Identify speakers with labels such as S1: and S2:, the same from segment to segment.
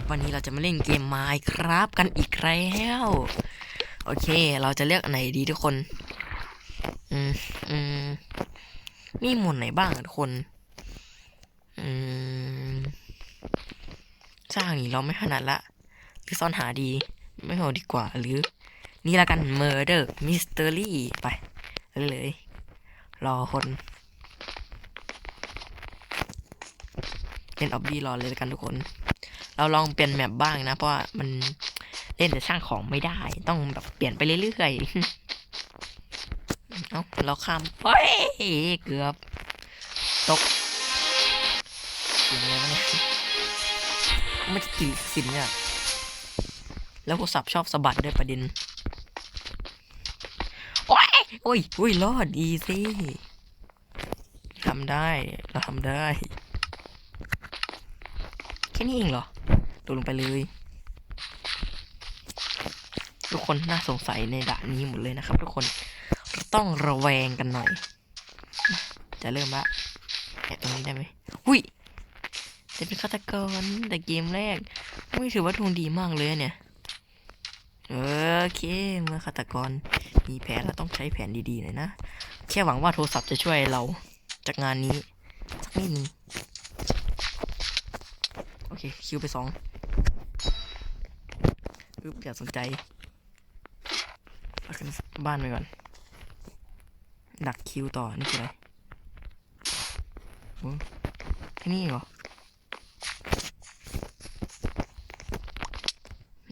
S1: ครับ วันนี้เราจะมาเล่นเกมไมค์ครับกันอีกแล้วโอเค เราจะเลือกอันไหนดีทุกคน อืมอืมมีหมดไหนบ้างทุกคน อืมสร้างนี่เราไม่ถนัดละ หรือซ่อนหาดี ไม่เอาดีกว่า หรือ นี่ละกัน Murder Mystery ไป เลย รอคนเล่นออบบี้รอเลยละกันทุกคน เราลองเปลี่ยนแมปบ้างนะ เพราะว่ามันเล่นแต่สร้างของไม่ได้ ต้องแบบเปลี่ยนไปเรื่อยๆ เอ้าเราข้ามเฮ้ยเกือบ ตกเสียงอะไรวะเนี่ยไม่จะติดสินเนี่ยแล้วโทรศัพท์ชอบสะบัดด้วยประเด็น โอ้ย โอ้ยโอ้ยรอดดีสิทำได้ เราทำได้ แค่นี้เองเหรอ โดดลงไปเลย ทุกคนน่าสงสัยในด่านนี้หมดเลยนะครับ ทุกคนต้องระแวงกันหน่อย จะเริ่มละแอบตรงนี้ได้ไหมหุยจะเป็นฆาตกรแต่เกมแรกไม่ถือว่าทวงดีมากเลยเนี่ยโอเคเมื่อฆาตกรมีแผนเราต้องใช้แผนดีๆหน่อยนะ แค่หวังว่าโทรศัพท์จะช่วยเราจากงานนี้ สักนิดนึงโอเค คิวไปสอง ปึ๊บอย่าสนใจเอาขึ้นบ้านไปก่อน ดักคิวต่อ นี่คืออะไรโอ้แค่นี้เหรอ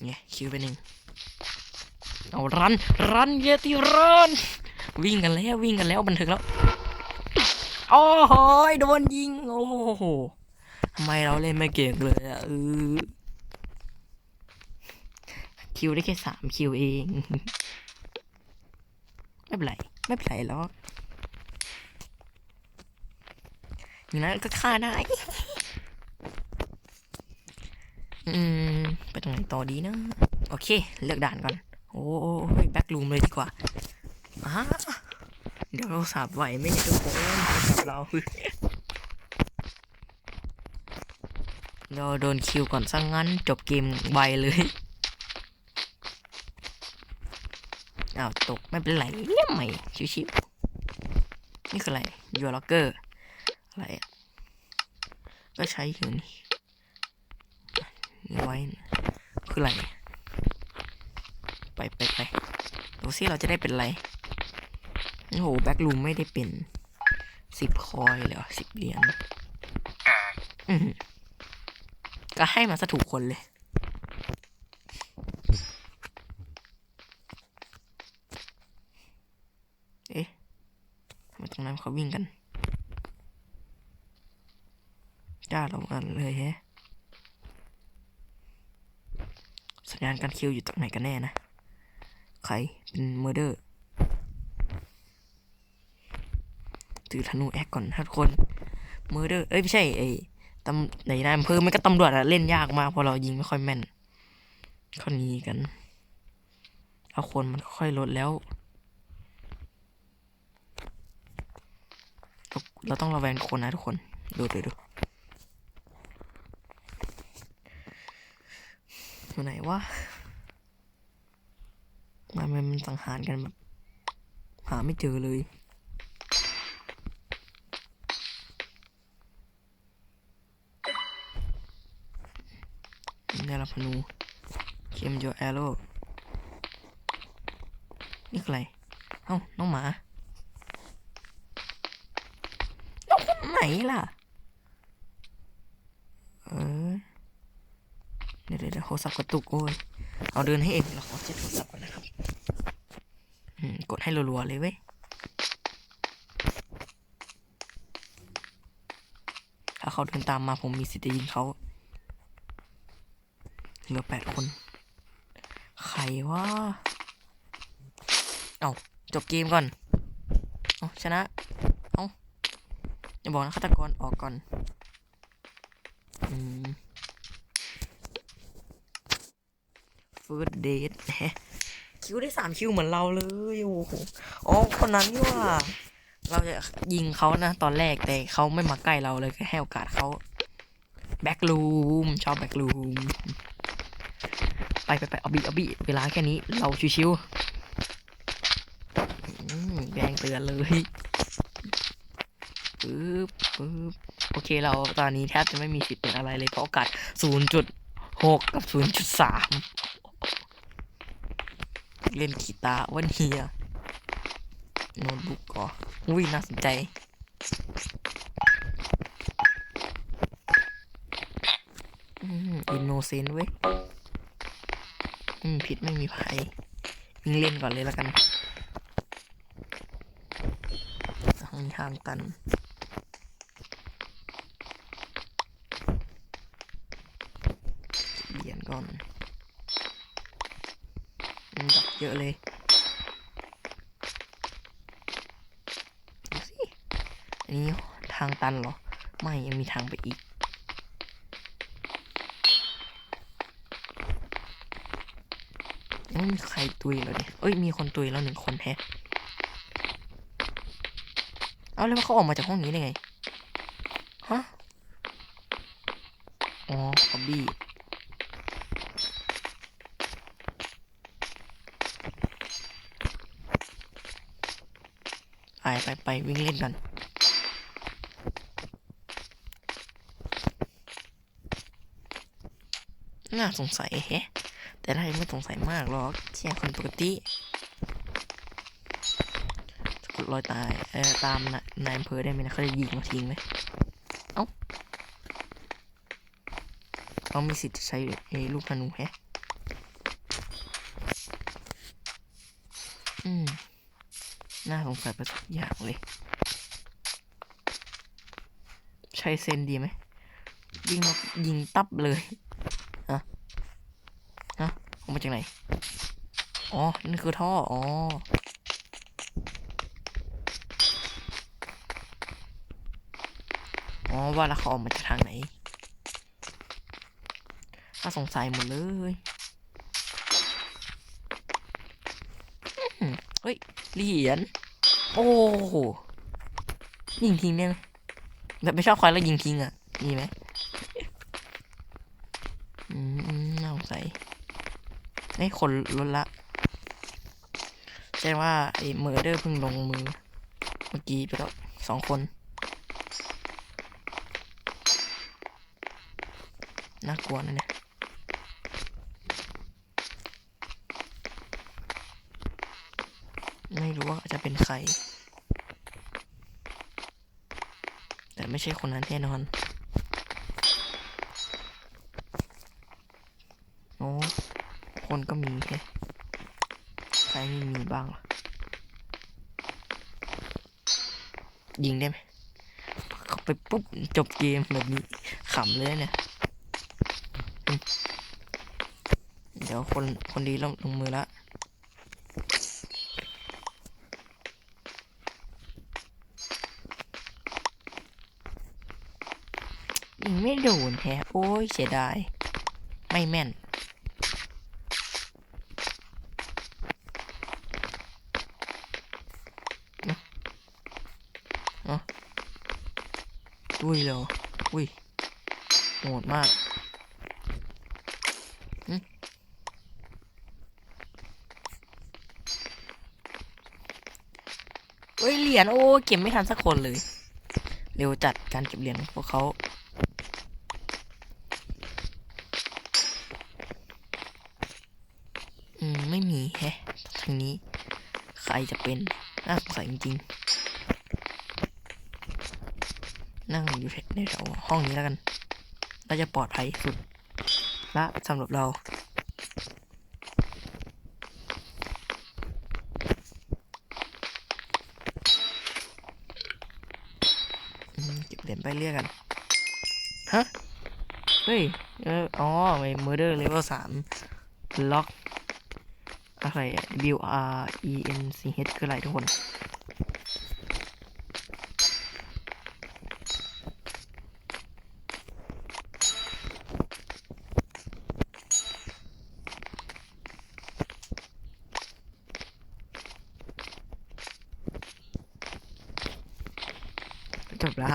S1: เนี่ยคิวไปหนึ่งเอารัน รันเยติรัน วิ่งกันแล้ววิ่งกันแล้วบันเทิงแล้ว โอ้โหยโดนยิง โอ้โหทำไมเราเล่นไม่เก่งเลยอะเออ คิวได้แค่สามคิวเอง ไม่เป็นไร ไม่เป็นไรหรอกอย่างนั้นก็ฆ่าได้ อืม ไปตรงไหนต่อดีนะ โอเค เลือกด่านก่อน โอ้ยแบ็กลูมเลยดีกว่าอ่าเดี๋ยวเราสับไหวไหมเนี่ยทุกคนสับเราเราโดนคิวก่อนซะงงั้นจบเกมไวเลย อ้าวตกไม่เป็นไรเลี่ยมใหม่ชิวๆนี่คืออะไรยูล็อกเกอร์อะไรอะก็ใช้อยู่นี่นี่ไว้นะคืออะไร ไปไปไปดูสิเราจะได้เป็นอะไรโอ้โหแบ็กลูมไม่ได้เป็นสิบคอยเลยเหรอสิบเหรียญอือหือก็ให้มาซะถูกคนเลย เอ๊ะทำไมตรงนั้น เขาวิ่งกันจ้าเรากันเลยแฮะสัญญาณการคิวอยู่ตรงไหนกันแน่นะ ใครเป็นเมอร์เดอร์ถือธนูแอคก่อนทุกคนเมอร์เดอร์ เอ้ย ไม่ใช่ไอ้ตำในนายอำเภอมันก็ตำรวจอะเล่นยากมากเพราะเรายิงไม่ค่อยแม่นขาหนีกันแล้วคนมันค่อยลดแล้ว เราต้องระแวงคนนะทุกคน ดูดูดูอยู่ไหนวะทำไมมันสังหารกันแบบหาไม่เจอเลย ได้รับพนูเคมโยแอโร่นี่คืออะไร เอ้า น้องหมา น้องคน ไหนล่ะ เออเดี๋ยวเดี๋ยวเดี๋ยวโทรศัพท์กระตุกโอ้ย เอาเดินให้เองเราขอเช็ดโทรศัพท์ก่อนนะครับ อืม กดให้รัวๆเลยเว้ย ถ้าเขาเดินตามมาผมมีสิทธิ์จะยิงเขา เหลือแปดคน ใครวะ เอาจบเกมก่อน เอาชนะ อย่าบอกนะฆาตกรออกก่อนอืมฟูดเดทแฮะคิวได้สามคิวเหมือนเราเลยโอ้โหอ๋อคนนั้นนี่ว่า เราจะยิงเขานะ ตอนแรกแต่เขาไม่มาใกล้เราเลยแค่ให้โอกาสเขาแบ็กลูมชอบแบ็กลูมไปไปไปเอาบีเอาบีเวลาแค่นี้เราชิวๆแดงเตือนเลย ปึ๊บปึ๊บโอเคเราตอนนี้แทบจะไม่มีสิทธิ์เป็นอะไรเลยเพราะโอกาส0.6กับ0.3เล่นกีตาร์วันเฮียโน้ตบุ๊กก่ออุ้ยน่าสนใจอินโนเซนต์เว้ย อืม ผิดไม่มีภัยยิงเล่นก่อนเลยแล้วกันทางทางตัน เหรียญ ก่อนดอกเยอะเลยสิอันนี้ทางตันเหรอ ไม่ยังมีทางไปอีกยังไม่มีใครตุยเลยเนี่ยเอ้ย มีคนตุยแล้วหนึ่งคนแฮะเอาแล้วเขาออกมาจากห้องนี้ได้ไง ฮะ อ๋อคอบบี้ ไปไปวิ่งเล่นกันน่าสงสัยแฮะแต่ได้ไม่สงสัยมากหรอกแค่คนปกติสะกดรอยตายเออตามนะนายอำเภอได้ไหมนะเขาจะยิงมาทิ้งไหมเอ้าเขามีสิทธิ์ใช้ลูกธนูแฮะ อืม น่าสงสัยไปทุกอย่างเลย ใช้เซนดีไหมยิงมายิงตับเลยฮะฮะออกมาจากไหน อ๋อ นี่คือท่อ อ๋ออ๋อว่าแล้วเขาออกมาจากทางไหนถ้าสงสัยหมดเลยเฮ้ย เหรียญโอ้ยิงทิ้งได้ไหมแบบไม่ชอบใครแล้วยิงทิ้งอะมีไหมอืมอืมน่าสงสัยไอ้คนลดละแจ้งว่าไอ้เมอร์เดอร์เพิ่งลงมือ เมื่อกี้ไปแล้วสองคน น่ากลัวนะเนี่ย ไม่รู้ว่าจะ เป็นใคร แต่ไม่ใช่คนนั้นแน่นอน โอ้คนก็มีแค่ใครไม่มีบ้างยิงได้ไหมเข้าไปปุ๊บ จบเกมแบบนี้ขำเลยเนี่ย เดี๋ยวคนคนดีลงลงมือละ ไม่โดนแฮะโอ้ยเสียดาย ไม่แม่นดุยเลยเหรออุ้ยโหดมากหึเฮ้ยเหรียญโอ้เก็บไม่ทันสักคนเลย เร็วจัดการเก็บเหรียญพวกเขา อืม ไม่มีแฮะทางนี้ ใครจะเป็นน่าสงสัยจริงๆนั่งอยู่ในแถวห้องนี้แล้วกัน เราจะปลอดภัยสุดละสำหรับเรา เก็บเหรียญไปเรียกกัน ฮะ เฮ้ย เออ อ๋อไอ้ murder level สามล็อก อะไรอะ W R E N C H คืออะไรทุกคนจบละ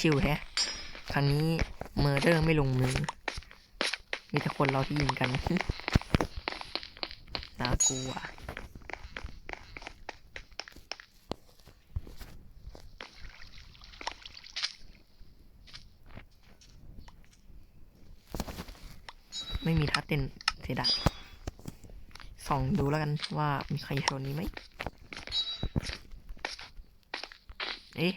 S1: ชิวแฮะ ครั้งนี้เมอร์เดอร์ไม่ลงมือ มีแต่คนเราที่ยิงกันน่ากลัวไม่มีท่าเต้นเสียดายส่องดูแล้วกันว่ามีใครแถวนี้ไหม เอ๊ะ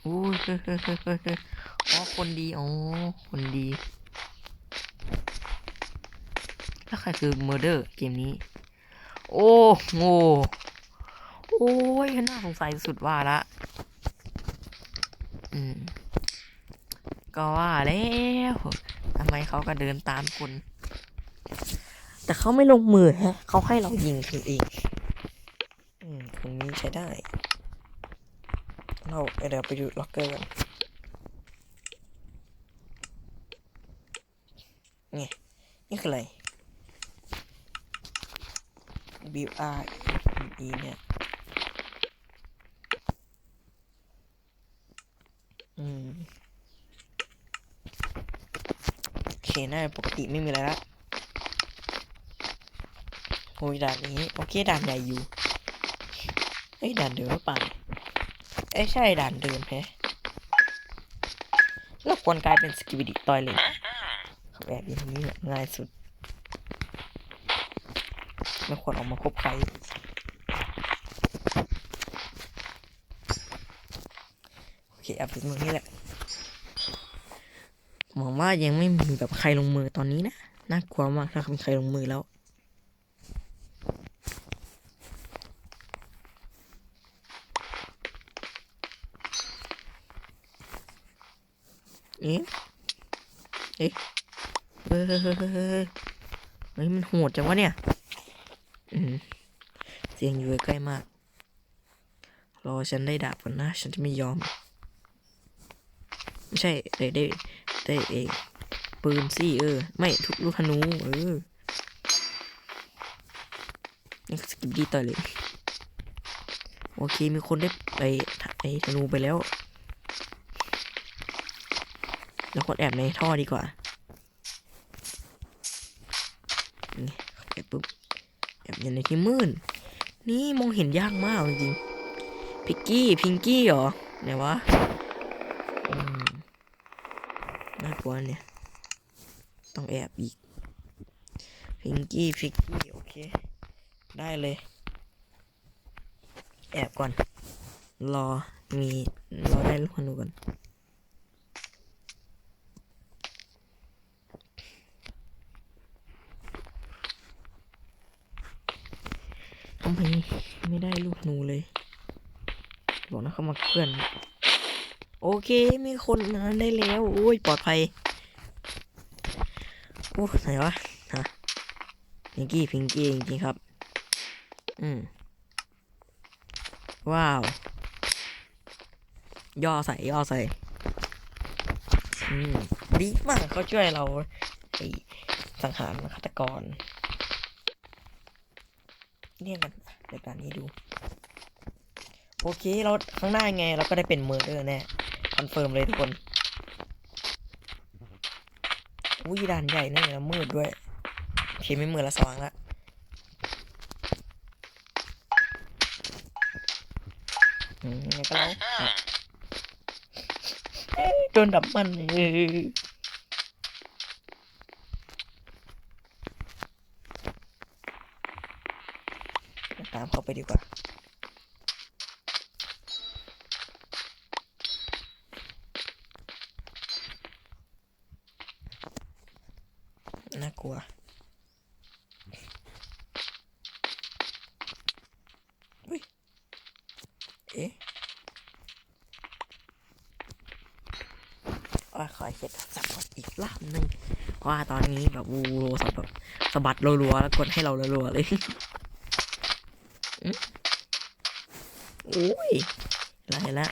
S1: โอ้ยเฮ้ยเฮ้ยเฮ้ยเฮ้ยเฮ้ยอ๋อ คนดี อ๋อ คนดี แล้วใครคือเมอร์เดอร์เกมนี้ โอ้โงโอ้ยน่าสงสัยสุดว่าละอืมก็ว่าแล้วทำไมเขาก็เดินตามคนแต่เขาไม่ลงมือฮะเขาให้เรายิงคือเองอืมตรงนี้ใช้ได้ เราเดี๋ยวไปดูล็อกเกอร์กันนี่นี่คืออะไร B R E เนี่ยอืมโอเคน่าจะปกติไม่มีอะไรละโอ้ยด่านนี้ โอเคด่านใหญ่อยู่เอ้ยด่านเดิมหรือเปล่าเอ้ยใช่ด่านเดิมแฮะแล้วควรกลายเป็นสกิบิดิตอยเลยเขาแอบอยู่ตรงนี้แหละง่ายสุด ไม่ควรออกมาพบใคร โอเคแอบอยู่ตรงนี้แหละหวังว่ายังไม่มีแบบใครลงมือตอนนี้นะ น่ากลัวมากถ้ามีใครลงมือแล้ว เอ๊ะ เอ๊ะเฮ้ยเฮ้ยเฮ้ยเฮ้ยมันโหดจังวะเนี่ย เสียงอยู่ใกล้มาก รอฉันได้ดาบก่อนนะ ฉันจะไม่ยอม ไม่ใช่ได้ได้ได้เองปืนสิเออ ไม่ทุกลูกธนูเออนี่สกิปดีต่อเลย โอเค มีคนได้ไปไอ้ธนูไปแล้วแล้วคนแอบในท่อดีกว่านี่แอบปุ๊บแอบอยู่ในที่มืด นี่มองเห็นยากมากจริงๆพิกกี้ พิงกี้เหรอไหนวะน่ากลัวเนี่ย ต้องแอบอีก พิงกี้ พิกกี้ โอเค ได้เลย แอบก่อน รอ มี รอได้ลูกธนูก่อน ไมไม่ได้ลูกหนูเลย บอกนะเขามาเพื่อน โอเคมีคนมาได้แล้ว โอ้ยปลอดภัย โอ้ไหนวะฮะพิงกี้พิงกี้จริงๆครับ อืม ว้าว ย่อใส่ย่อใส่ อืม ดีมากเขาช่วยเราไอสังหารฆาตกร เรียกันเดี๋ยวการนี้ดู โอเคเราข้างหน้าไงเราก็ได้เป็นเมอร์เดอร์แน่คอนเฟิร์มเลยทุกคนอุ้ยด่านใหญ่นี่แล้วมืดด้วยโอเคไม่มืดละสว่างละอืมไงก็แล้วโดนดับมันเออตามเข้าไปดีกว่า น่ากลัวอุ้ยเอ๊ะว่าขอเช็ดสับก่อนอีกรอบหนึ่งเพราะว่าตอนนี้แบบวูโรสับแบบสะบัดรัวๆแล้วกดให้เรารัวๆเลย อืมโอ้ยหละเห็นละ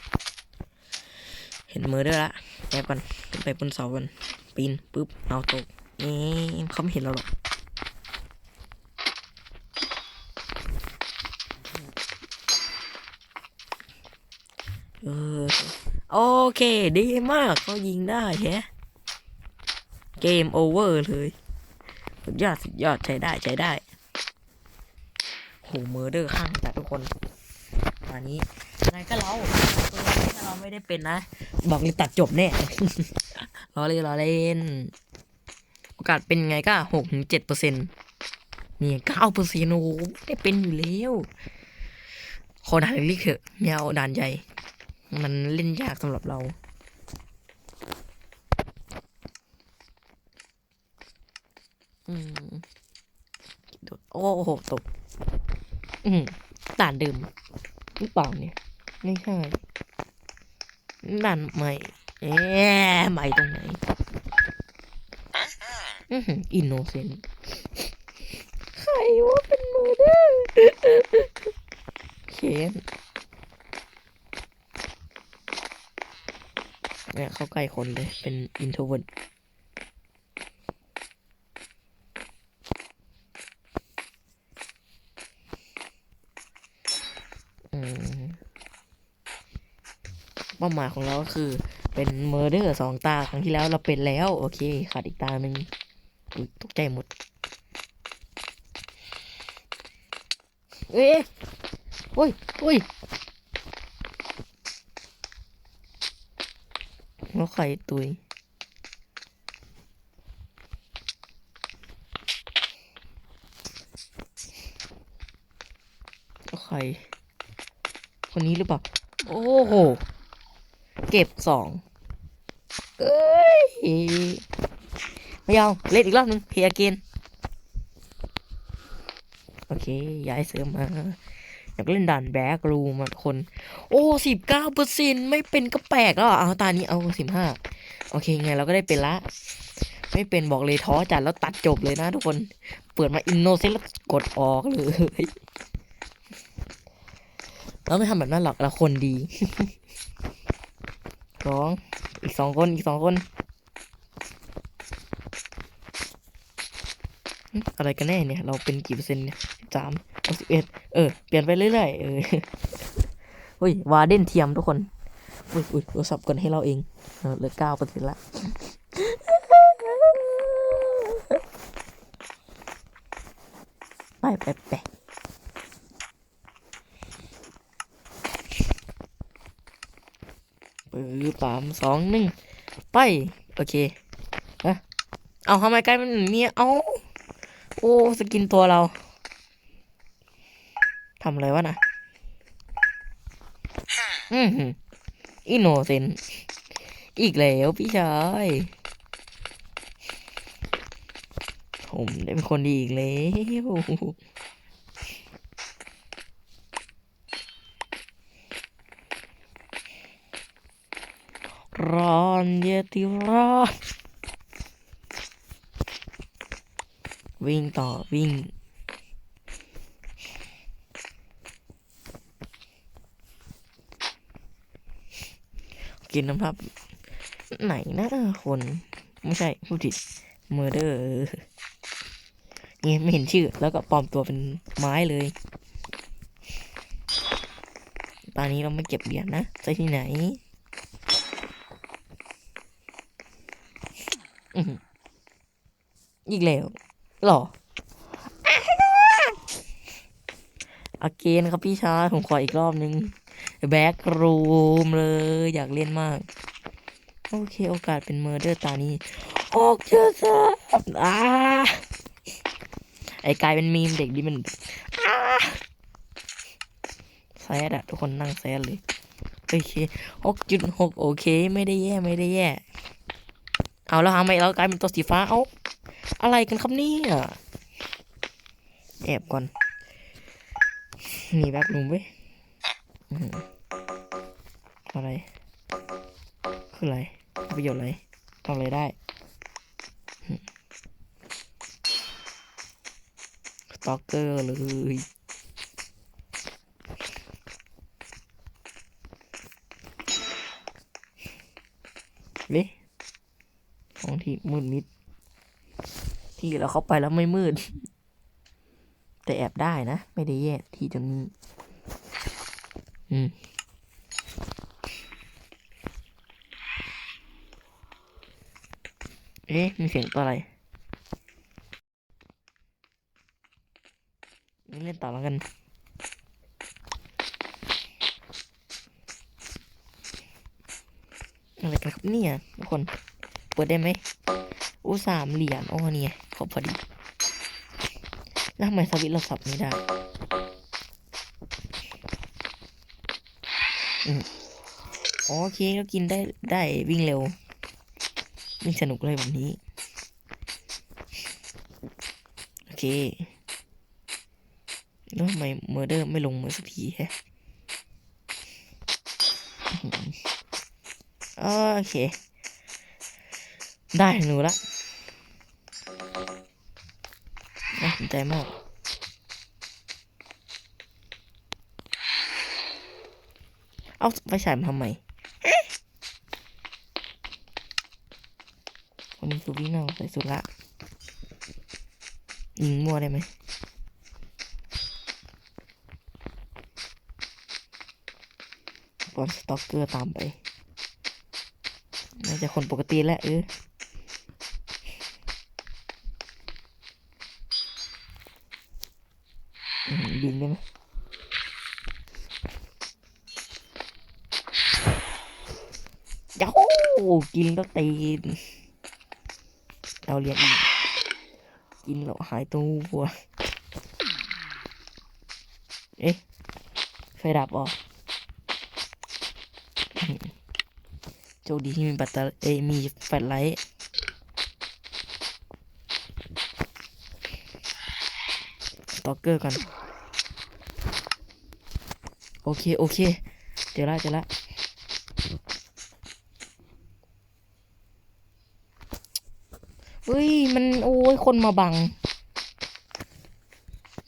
S1: เห็นมือด้วยละแอบกันขึ้นไปบนเสากันปีนปุ๊บเอาตกเอ๊ะเขาไม่เห็นเราหรอกเออเค ดีมากเขายิงได้แฮะเกมโอเวอร์เลย สุดยอด สุดยอดใช้ได้ใช้ได้โหเมอร์เดอร์ข้างแต่ทุกคน ตอนนี้ยังไงก็เราตัวนี้ถ้าเราไม่ได้เป็นนะ บอกเลยตัดจบแน่รอเลยรอเล่นโอกาสเป็นไงก็หกถึงเจ็ดเปอร์เซ็นต์นี่เก้าเปอร์เซ็นต์โอ้โหได้เป็นอยู่แล้วขอด่านเล็กๆเถอะไม่เอาด่านใหญ่ มันเล่นยากสำหรับเราอืมโดดโอ้โหตกอืมด่านเดิมห รือเปล่าเนี่ย ไม่ใช่ด่นใหม่เอ๊ะใหม่ตรงไหนอือหืออินโนเซนต์ใครว่าเป็นมือเด้อเคนเนี่ยเข้าใกล้คนเลย เป็นอินโทรเวิร์ดอืมเป้าหมายของเราก็คือเป็นเมอร์เดอร์สองตาครั้งที่แล้วเราเป็นแล้ว โอเคขาดอีกตาหนึ่งอุ๊ยตกใจหมด เอ๊ะโอ้ยโอ้ยแล้วใครตุยแล้วใครคนนี้หรือเปล่า โอ้โห เก็บสองเอ้ยไม่เอาเล่นอีกรอบหนึ่งเพีย์เกนโอเค ย้ายเสริมมาอยากเล่นด่านแบกรูมาคน โอ้สิบเก้าเปอร์เซ็นไม่เป็นก็แปลกแล้วอะเอาตานี้เอาสิบห้าโอเคไงเราก็ได้เป็นละ ไม่เป็นบอกเลยท้อจัดแล้วตัดจบเลยนะทุกคน เปิดมาอินโนเซนแล้วกดออกเลยเราไม่ทำแบบนั้นหรอกเราคนดี สองอีกสองคนอีกสองคน อะไรกันแน่เนี่ย เราเป็นกี่เปอร์เซ็นต์เนี่ยสิบสามสิบเอ็ดเออ เปลี่ยนไปเรื่อยๆเออเฮ้ยวาเดนเทียมทุกคนอุ้ยอุ้ยโทรศัพท์กดให้เราเองเออเหลือเก้าเปอร์เซ็นต์ละไปไปไป ปือสามสองหนึ่งไป โอเคอะเอาทำไมกลายเป็นอย่างนี้เอาโอ้ สกินตัวเราทำอะไรวะนะอืมอินโนเซนอีกแล้วพี่ชายผมได้เป็นคนดีอีกแล้ว ร้อนเยติร้อนวิ่งต่อวิ่ง กินน้ำพับ ไหนนะคน ไม่ใช่ผู้ผิดเมอร์เดอร์เนี่ยไม่เห็นชื่อ แล้วก็ปลอมตัวเป็นไม้เลย ตอนนี้เราไม่เก็บเหรียญนะใส่ที่ไหน อื้อหือ อีกแล้วหรออาเกนครับพี่ชายผมขออีกรอบนึงแบ็กรูมเลย อยากเล่นมาก โอเคโอกาสเป็นเมอร์เดอร์ตานี้ออกเจอซะอ่าไอกลายเป็นมีมเด็กดิมันอแซดอะทุกคนนั่งแซดเลย โอเคหกจุดหกโอเค ไม่ได้แย่ไม่ได้แย่ เอาแล้วทำไมเรากลายเป็นตัวสีฟ้า เอา อะไรกันครับเนี่ยแอบก่อนหนีแบ็กลุมเว้ยอื้อหืออะไร คืออะไรประโยชน์อะไรทำอะไรได้ สตอกเกอร์เลยเละของที่มืดมิด ที่เราเขาไปแล้วไม่มืด แต่แอบได้นะ ไม่ได้แย่ที่ตรงนี้อเอ๊ะ มีเสียงตัวอะไรเล่นต่อแล้วกัน อะไรกันครับเนี่ยทุกคน เปิดได้ไหม อู้สามเหรียญโอ้เนี่ยขอบพอดีแล้วทำไมสวิตเราสับไม่ได้อืมโอเคก็กินได้ได้วิ่งเร็ว วิ่งสนุกเลยแบบนี้ โอเคแล้วทำไมเมอร์เดอร์ไม่ลงมือสักทีแฮะโอเค ได้หนูละ น่าสนใจมากเอาไฟฉายมาทำไมวันนี้สุวินาใส่สุดละยิงมั่วได้ไหมก่อนสต็อกเกอร์ตามไป น่าจะคนปกติแหละเออ อืมยิงได้ไหมยาฮูกินแล้วตีนเราเรียนกกินแล้วหายตัววัว เอ๊ะไฟดับอะโชคดีที่มีแบตเตอรี่เอยมีแฟลไลท์สตอกเกอร์กัน โอเค โอเค เจอละเจอละเฮ้ย มันโอ้ย คนมาบัง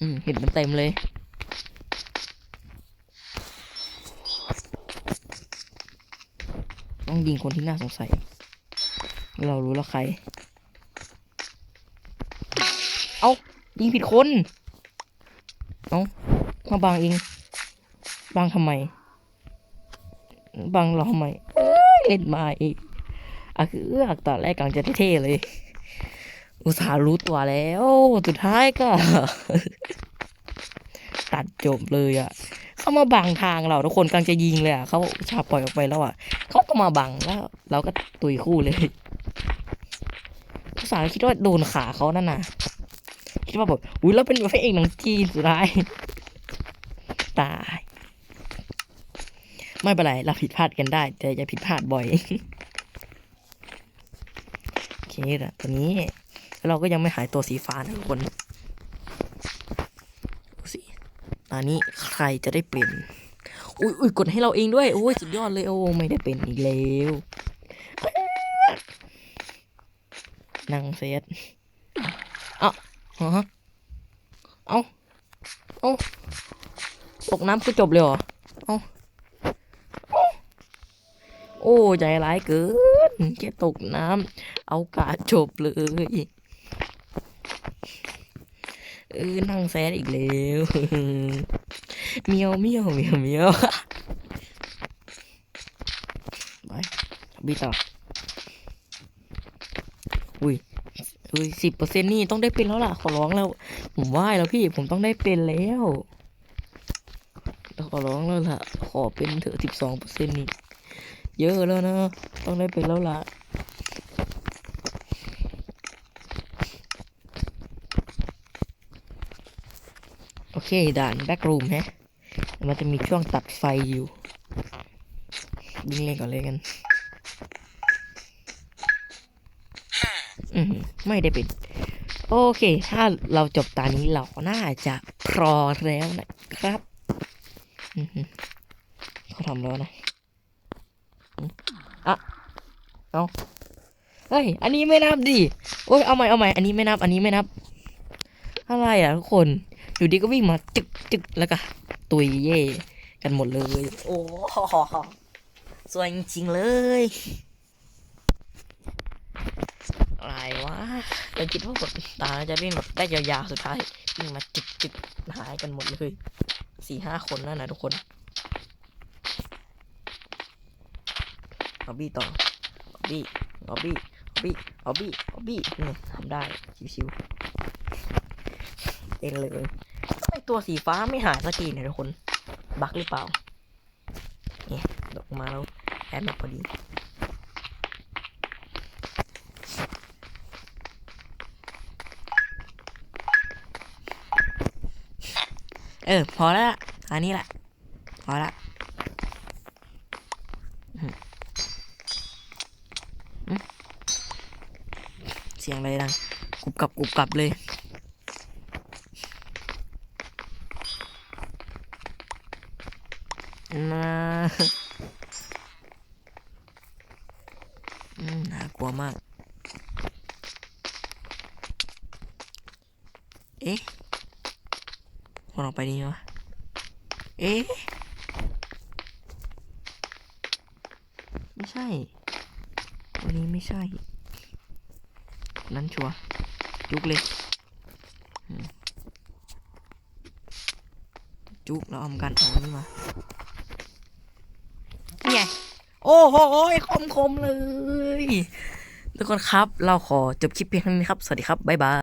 S1: อืม เห็นมันเต็มเลย ต้องยิงคนที่น่าสงสัย เรารู้แล้วใคร เอายิงผิดคน เอามาบังเอง บังทำไม บังเราทำไมเอ้ยเล่นมาอีกอะคือเอื้อกตอนแรกกำลังจะเท่ๆเลย อุตส่าห์รู้ตัวแล้ว สุดท้ายก็ ตัดจบเลยอะ เข้ามาบังทางเราทุกคนกำลังจะยิงเลยอะเขาชาปล่อยออกไปแล้วอะเขาก็มาบังแล้ว เราก็ตุยคู่เลยอุตส่าห์คิดว่าโดนขาเขานั่นน่ะคิดว่าแบบอุ้ยเราเป็นพระเอกหนังจีนสุดท้ายตาย ไม่เป็นไร เราผิดพลาดกันได้ แต่อย่าผิดพลาดบ่อย โอเคละตัวนี้ เราก็ยังไม่หายตัวสีฟ้านะทุกคนดูสิตอนนี้ใครจะได้เป็นอุ้ยอุ้ยกดให้เราเองด้วย โอ้ยสุดยอดเลย โอ้ไม่ได้เป็นอีกแล้วนั่งเซตเอ้าฮะ เอ้า เอ้า ตกน้ำคือจบเลยเหรอ เอ้าเอ้า โอ้ใจร้ายเกินแค่ตกน้ำเอากาจบเลยเออนั่งแซดอีกแล้วเมียวเมียวเมียวเมียวไปบีต่ออุ้ยอุ้ยสิบเปอร์เซ็นนี่ต้องได้เป็นแล้วล่ะ ขอร้องแล้ว ผมไหว้แล้วพี่ผมต้องได้เป็นแล้ว ขอร้องแล้วล่ะ ขอเป็นเถอะสิบสองเปอร์เซ็นนี่ เยอะแล้วนะ ต้องได้เป็นแล้วล่ะโอเค ด่านแบ็กรูมฮะ มันจะมีช่วงตัดไฟอยู่วิ่งเล่นก่อนเลยกัน อืมไม่ได้เป็นโอเค ถ้าเราจบตานี้เราน่าจะพอแล้วนะครับอือหือเขาทำแล้วนะอืมอะ เอาเฮ้ย อันนี้ไม่นับดิ โอ้ย เอาใหม่ เอาใหม่ อันนี้ไม่นับ อันนี้ไม่นับ อะไรอะทุกคน อยู่ดีก็วิ่งมาจึกจึกแล้วก็ตุยเย่กันหมดเลย โอ้โหสวยจริงๆเลย อะไรวะเราคิดว่าแบบตาจะเล่นแบบได้ยาวๆ สุดท้ายวิ่งมาจึกจึกหายกันหมดเลยสี่ห้าคนแล้วนะทุกคนเอาบี้ต่อ อาบี้เอาบี้บี้เอาบี้เอาบี้เนี่ยทำได้ชิวๆเองเลยไอตัวสีฟ้าไม่หายสักทีเนี่ยทุกคนบักหรือเปล่าเนี่ยดอกมาแล้วแอดมปพอดีเออพอแล้วล่ะอันนี้แหละพอละอืมอืม เสียงอะไรดังกุบกับกุบกับเลยน่ากลัวมาก เอ๊ะคนออกไปดีวะเอ๊ะ ไม่ใช่ นี้ไม่ใช่ นั่นชัวจุกเลย จุกแล้วเอากันเอานนี้มาเนี่ยโอ้โหคมคมๆเลย ทุกคนครับ เราขอจบคลิปเพียงเท่านี้ครับ สวัสดีครับ บ๊ายบาย